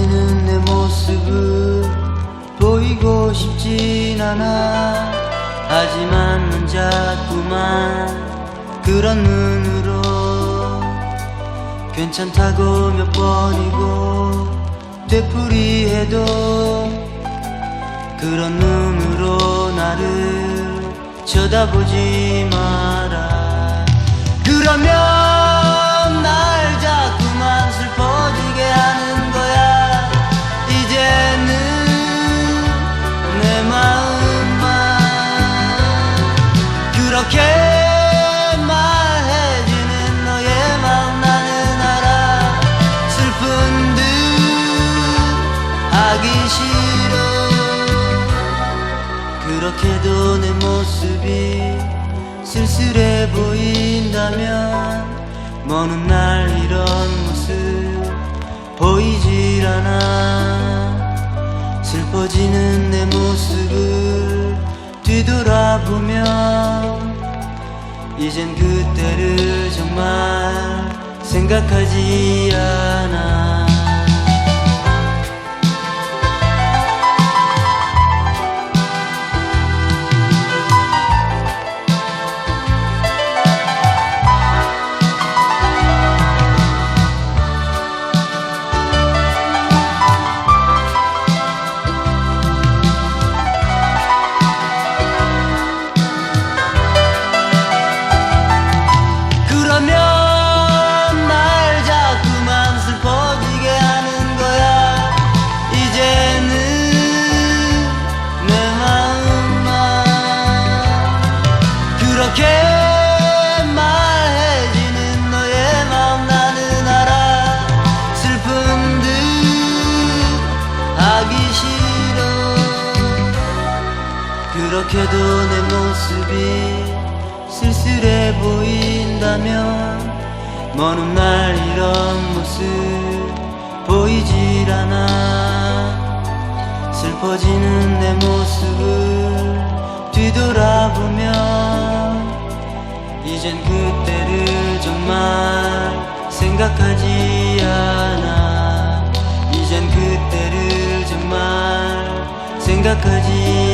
지는 내 모습을 보이고 싶진 않아. 하지만 넌 자꾸만 그런 눈으로 괜찮다고 몇 번이고 되풀이해도 그런 눈으로 나를 쳐다보지 마라. 그러면 그렇게도 내 모습이 쓸쓸해 보인다면 먼날 이런 모습 보이질 않아. 슬퍼지는 내 모습을 뒤돌아보면 이젠 그때를 정말 생각하지 않아 그렇게 말해지는 너의 마음 나는 알아. 슬픈 듯 하기 싫어. 그렇게도 내 모습이 쓸쓸해 보인다면 먼날 이런 모습 보이질 않아. 슬퍼지는 내 모습을 뒤돌아보면 이젠 그때를 정말 생각하지 않아. 이젠 그때를 정말 생각하지